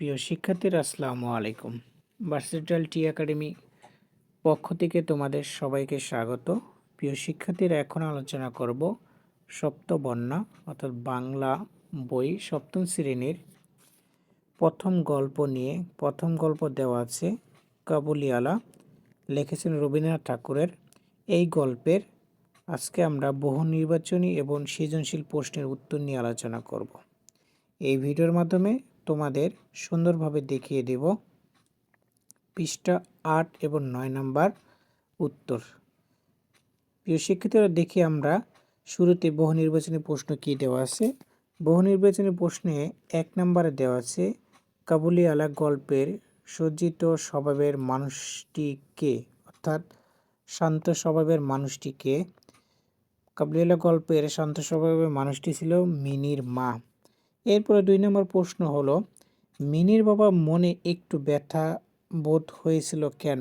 প্রিয় শিক্ষার্থীরা, আসসালামু আলাইকুম। ভার্সিটাল টি একাডেমি পক্ষ থেকে তোমাদের সবাইকে স্বাগত। প্রিয় শিক্ষার্থীরা, এখন আলোচনা করব সপ্তবর্ণা অর্থাৎ বাংলা বই সপ্তম শ্রেণির প্রথম গল্প নিয়ে। প্রথম গল্প দেওয়া আছে কাবুলিয়ালা লিখেছেন রবীন্দ্রনাথ ঠাকুরের। এই গল্পের আজকে আমরা বহু নির্বাচনী এবং সৃজনশীল প্রশ্নের উত্তর নিয়ে আলোচনা করব। এই ভিডিওর মাধ্যমে তোমাদের সুন্দরভাবে দেখিয়ে দেব। পৃষ্ঠা আট এবং নয় নাম্বার উত্তর। প্রিয় শিক্ষিতরা দেখি আমরা শুরুতে বহু নির্বাচনী প্রশ্ন কি দেওয়া আছে? বহু নির্বাচনী প্রশ্নে এক নম্বরে দেওয়া আছে, কাবুলিওয়ালা গল্পের সজ্জিত স্বভাবের মানুষটিকে অর্থাৎ, শান্ত স্বভাবের মানুষটিকে কাবুলিওয়ালা গল্পের শান্ত স্বভাবের মানুষটি ছিল মিনির মা। এরপরে দুই নম্বর প্রশ্ন হলো, মিনির বাবা মনে একটু ব্যথা বোধ হয়েছিল কেন?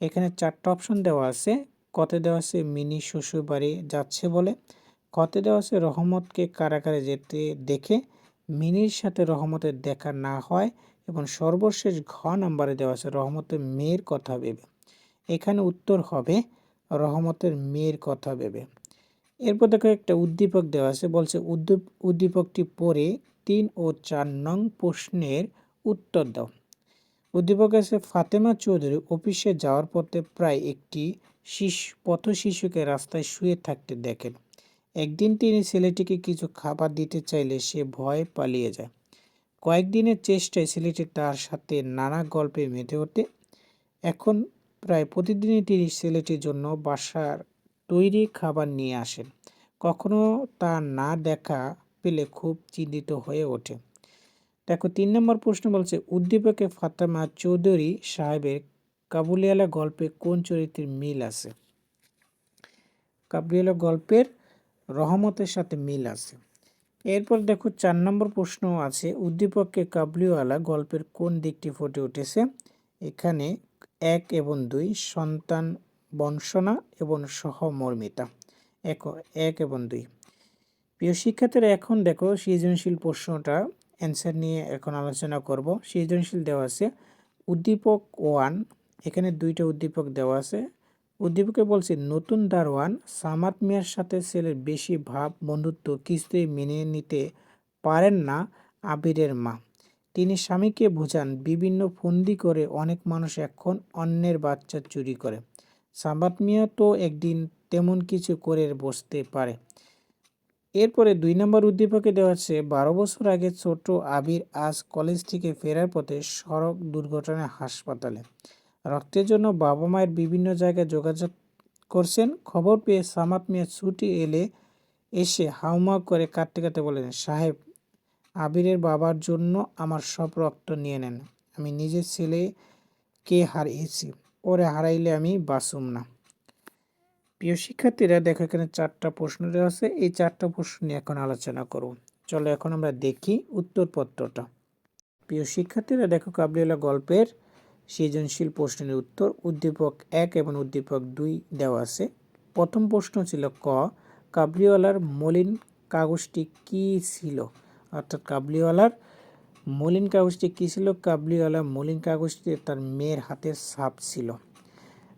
এখানে চারটা অপশন দেওয়া আছে। কতে দেওয়া আছে, মিনি শ্বশুর বাড়ি যাচ্ছে বলে। কতে দেওয়া আছে, রহমতকে কারাগারে যেতে দেখে। মিনির সাথে রহমতের দেখা না হয় এবং সর্বশেষ ঘ নাম্বারে দেওয়া আছে, রহমতের মেয়ের কথা ভেবে। এখানে উত্তর হবে, রহমতের মেয়ের কথা ভেবে। এরপর দেখো একটা উদ্দীপক দেওয়া আছে, বলছে উদ্দীপ, উদ্দীপকটি পড়ে তিন ও চার নং প্রশ্নের উত্তর দাও। উদ্দীপক আছে, ফাতেমা চৌধুরী অফিসে যাওয়ার পথে প্রায় একটি শিশু, পথ শিশুকে রাস্তায় শুয়ে থাকতে দেখেন। একদিন তিনি ছেলেটিকে কিছু খাবার দিতে চাইলে সে ভয় পালিয়ে যায়। কয়েকদিনের চেষ্টায় ছেলেটি তার সাথে নানা গল্পে মেতে ওঠে। এখন প্রায় প্রতিদিনই তিনি ছেলেটির জন্য বাসার তৈরি খাবার নিয়ে আসেন কখনো তা না দেখা পেলে খুব চিন্তিত হয়ে ওঠে। দেখো, তিন নম্বর প্রশ্ন বলছে, উদ্দীপকে ফাতেমা চৌধুরী সাহেবের কাবুলিয়ালা গল্পে কোন চরিত্রের মিল আছে? কাবুলিয়ালা গল্পের রহমতের সাথে মিল আছে। এরপর দেখো, চার নম্বর প্রশ্ন আছে উদ্দীপককে কাবুলিওয়ালা গল্পের কোন দিকটি ফুটে উঠেছে? এখানে এক এবং দুই সন্তান বংশনা এবং সহমর্মিতা। এক এক এবং দুই। প্রিয় শিক্ষার্থীরা, এখন দেখো সৃজনশীল প্রশ্নটা অ্যান্সার নিয়ে এখন আলোচনা করব। সৃজনশীল দেওয়া আছে, উদ্দীপক ওয়ান এখানে দুইটা উদ্দীপক দেওয়া আছে। উদ্দীপকে বলছে, নতুন দারোয়ান সামাত মিয়ার সাথে ছেলের বেশি ভাব, বন্ধুত্ব কিছুতেই মেনে নিতে পারেন না আবিরের মা। তিনি স্বামীকে বোঝান, বিভিন্ন ফন্দি করে অনেক মানুষ এখন অন্যের বাচ্চা চুরি করে। সামাত মিয়া তো একদিন তেমন কিছু করে বসতে পারে। এরপরে দুই নম্বর উদ্দীপকে দেওয়া আছে বারো বছর আগে ছোট আবির আজ কলেজ থেকে ফেরার পথে সড়ক দুর্ঘটনায় হাসপাতালে। রক্তের জন্য বাবা মায়ের বিভিন্ন জায়গায় যোগাযোগ করছেন। খবর পেয়ে সামাত মিয়া ছুটি এলে এসে হাউমা করে কাটতে কাটতে বলেন, সাহেব, আবিরের বাবার জন্য আমার সব রক্ত নিয়ে নেন। আমি নিজের ছেলেকে হারিয়েছি। ওরে হারাইলে আমি বাসুম না। প্রিয় শিক্ষার্থীরা, দেখো এখানে চারটা প্রশ্ন দেওয়া আছে। এই চারটা প্রশ্ন নিয়ে এখন আলোচনা করব। চলো এখন আমরা দেখি উত্তরপত্রটা। প্রিয় শিক্ষার্থীরা, দেখো কাবলিওয়ালা গল্পের সৃজনশীল প্রশ্নের উত্তর উদ্দীপক এক এবং উদ্দীপক দুই দেওয়া আছে। প্রথম প্রশ্ন ছিল ক, কাবলিওয়ালার মলিন কাগজটি কি ছিল? অর্থাৎ কাবলিওয়ালার মলিন কাগজটি কী ছিল? কাবলিওয়ালা মলিন কাগজটি তার মেয়ের হাতের সাপ ছিল।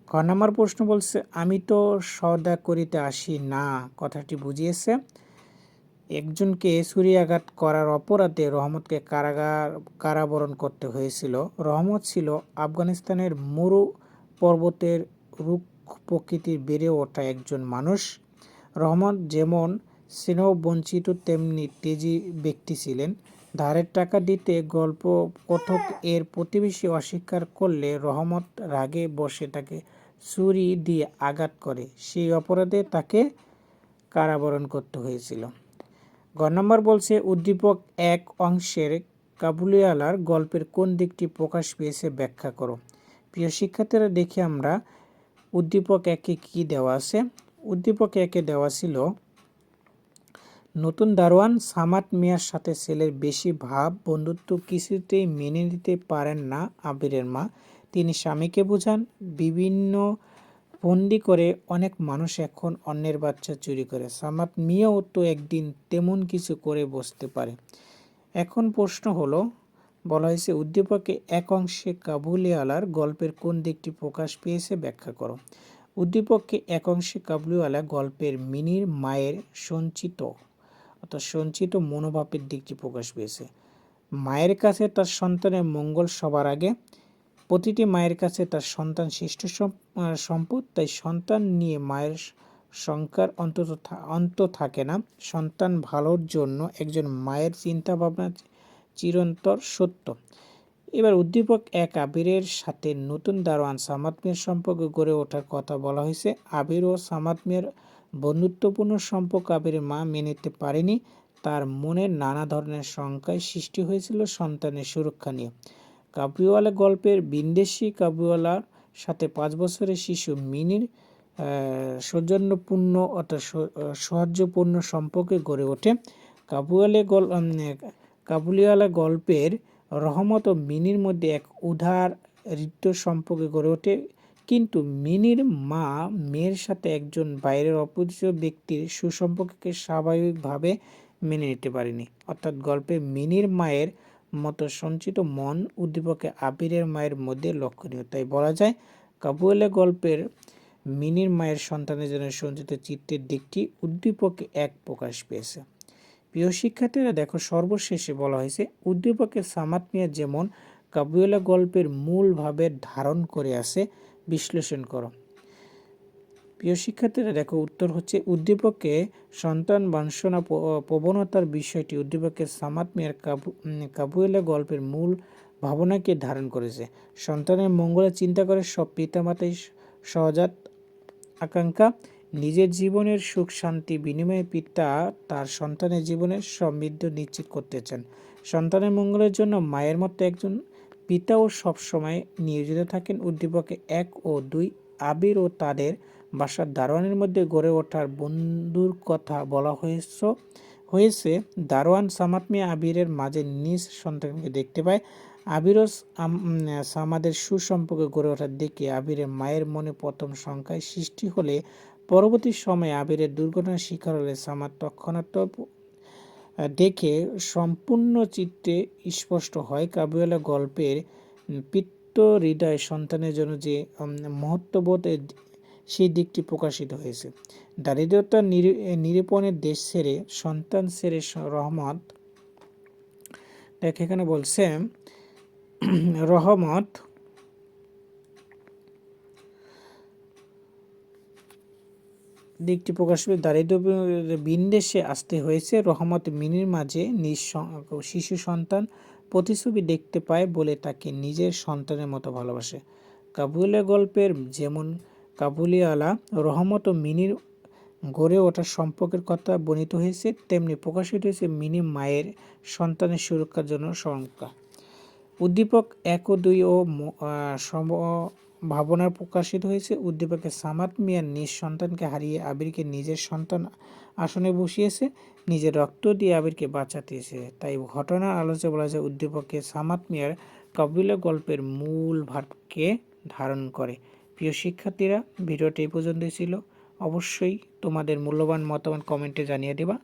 ক নম্বর প্রশ্ন বলছে, আমি তো সদা করিতে আসি না কথাটি বুঝিয়েছে। একজনকে ছুরিয়াঘাত করার অপরাধে রহমতকে কারাগার, কারাবরণ করতে হয়েছিল। রহমত ছিল আফগানিস্তানের মরু পর্বতের রুখ প্রকৃতির বেড়ে ওঠা একজন মানুষ। রহমত যেমন স্নেহ বঞ্চিত তেমনি তেজি ব্যক্তি ছিলেন। ধারের টাকা দিতে গল্প কথক এর প্রতিবেশী অস্বীকার করলে রহমত রাগে বসে তাকে ছুরি দিয়ে আঘাত করে। সেই অপরাধে তাকে কারাবরণ করতে হয়েছিল। গ নম্বর বলছে, উদ্দীপক এক অংশের কাবুলিওয়ালার গল্পের কোন দিকটি প্রকাশ পেয়েছে ব্যাখ্যা করো। প্রিয় শিক্ষার্থীরা, দেখি আমরা উদ্দীপক একে কি দেওয়া আছে। উদ্দীপক একে দেওয়া ছিল নতুন দারোয়ান সামাত মিয়ার সাথে ছেলের বেশি ভাব, বন্ধুত্ব কিছুতেই মেনে নিতে পারেন না আবিরের মা। তিনি স্বামীকে বোঝান, বিভিন্ন বন্দি করে অনেক মানুষ এখন অন্যের বাচ্চা চুরি করে। সামাত মিয়াও তো একদিন তেমন কিছু করে বসতে পারে। এখন প্রশ্ন হলো, বলা হয়েছে উদ্দীপকে এক অংশে কাবুলিওয়ালার গল্পের কোন দিকটি প্রকাশ পেয়েছে ব্যাখ্যা করো। উদ্দীপককে এক অংশে কাবুলিওয়ালা গল্পের মিনির মায়ের সঞ্চিত অর্থাৎ সঞ্চিত মনোভাবের দিকটি প্রকাশ পেয়েছে। মায়ের কাছে তার সন্তানের মঙ্গল সবার আগে। প্রতিটি মায়ের কাছে তার সন্তান শ্রেষ্ঠ সম্পদ, তাই সন্তান নিয়ে মায়ের সংখ্যার অন্তত অন্ত থাকে না। সন্তান ভালোর জন্য একজন মায়ের চিন্তা ভাবনা চিরন্তর সত্য। এবার উদ্দীপক এক আবিরের সাথে নতুন দারোয়ান সামাদ মিয়ার সম্পর্ক গড়ে ওঠার কথা বলা হয়েছে। আবির ও সামাদ মিয়ার বন্ধুত্বপূর্ণ সম্পর্ক আবিরের মা মেনে নিতে পারেনি। তার মনে নানা ধরনের শঙ্কায় সৃষ্টি হয়েছিল সন্তানের সুরক্ষা নিয়ে। কাবুলিওয়ালা গল্পের বিন্দেশি কাবুলিওয়ালার সাথে পাঁচ বছরের শিশু মিনির সৌজন্যপূর্ণ অর্থাৎ সৌ- আহ, সৌহার্দ্যপূর্ণ সম্পর্কে গড়ে ওঠে। কাবুয়ালে গল কাবুলিওয়ালা গল্পের রহমত ও মিনির মধ্যে এক উদার হৃদ্য সম্পর্কে গড়ে ওঠে। কিন্তু মিনির মা মেয়ের সাথে একজন বাইরের অপরিচিত ব্যক্তির সুসম্পর্ককে স্বাভাবিকভাবে মেনে নিতে পারেনি। অর্থাৎ গল্পে মিনির মায়ের মতো সঞ্চিত মন উদ্দীপকে আবিরের মায়ের মধ্যে লক্ষণীয়। তাই বলা যায়, কাবুয়ালে গল্পের মিনির মায়ের সন্তানের জন্য সঞ্চিত চিত্রের দিকটি উদ্দীপকে এক প্রকাশ পেয়েছে। প্রিয় শিক্ষার্থীরা, দেখো সর্বশেষে বলা হয়েছে, উদ্দীপকের সামাত মিয়া যেমন কাবুয়েলা গল্পের মূল ভাবের ধারণ করে আছে বিশ্লেষণ করো। প্রিয় শিক্ষার্থীরা, দেখো উত্তর হচ্ছে উদ্দীপকে সন্তান বাঞ্ছনা প্রবণতার বিষয়টি উদ্দীপকের সামাত মিয়ার কাবু কাবুয়েলা গল্পের মূল ভাবনাকে ধারণ করেছে। সন্তানের মঙ্গলে চিন্তা করে সব পিতামাতাই সহজাত আকাঙ্ক্ষা। নিজের জীবনের সুখ শান্তি বিনিময়ে পিতা তার সন্তানের জীবনের সমৃদ্ধ নিশ্চিত করতে চান। সন্তানের মঙ্গলের জন্য মায়ের মতো একজন পিতাও সবসময় নিয়োজিত থাকেন। উদ্দীপকে এক ও দুই আবির ও তাদের বাসার দারোয়ানের মধ্যে গড়ে ওঠার বন্ধুর কথা বলা হয়েছে। হয়েছে দারোয়ান সামাত মিয়া আবিরের মাঝে নিজ সন্তানকে দেখতে পায়। আবিরও আম- উম, সামাদের সুসম্পর্কে গড়ে ওঠার দিকে আবিরের মায়ের মনে প্রথম সংখ্যায় সৃষ্টি হলে পরবর্তী সময়ে আবিরের দুর্ঘটনার শিকার হলে সামাদ তৎক্ষণাৎ দেখে সম্পূর্ণ চিত্তে স্পষ্ট হয় কাবুয়ালা গল্পের পিত্ত হৃদয় সন্তানের জন্য যে উম, মহত্ববোধ সেই দিকটি প্রকাশিত হয়েছে। দারিদ্রতা নিরু- নিরূপণের দেশ ছেড়ে সন্তান ছেড়ে রহমত দেখ এখানে বলছে রহমত দিকটি প্রকাশ পেয়ে দারিদ্র বিন্দেশে আসতে হয়েছে। রহমত মিনির মাঝে নিজ শিশু সন্তান প্রতিছবি দেখতে পায় বলে তাকে নিজের সন্তানের মতো ভালোবাসে। কাবুলের গল্পের যেমন কাবুলিওয়ালা রহমত ও মিনির গড়ে ওঠার সম্পর্কের কথা বর্ণিত হয়েছে, তেমনি প্রকাশিত হয়েছে মিনি মায়ের সন্তানের সুরক্ষার জন্য শঙ্কা। উদ্দীপক এক ও দুই ও ম- সম্ভাবনার প্রকাশিত হয়েছে, উদ্দীপকে সামাত মিয়ার নিজ সন্তানকে হারিয়ে আবিরকে নিজের সন্তান আসনে বসিয়েছে, নিজের রক্ত দিয়ে আবিরকে বাঁচাতেছে। তাই ঘটনার আলোচনা বলা যায়, উদ্দীপকে সামাত মিয়ার কবিলা গল্পের মূল ভাবকে ধারণ করে। প্রিয় শিক্ষার্থীরা, ভিডিওটি এই পর্যন্তই ছিল। অবশ্যই তোমাদের মূল্যবান মতামত কমেন্টে জানিয়ে দেবা।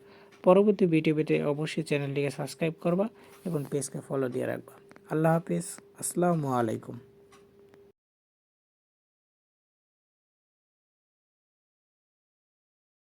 পরবর্তী ভিডিও পেতে অবশ্যই চ্যানেলটিকে সাবস্ক্রাইব করবা এবং পেজকে ফলো দিয়ে রাখবা। আল্লাহ হাফিজ। আসসালামু আলাইকুম।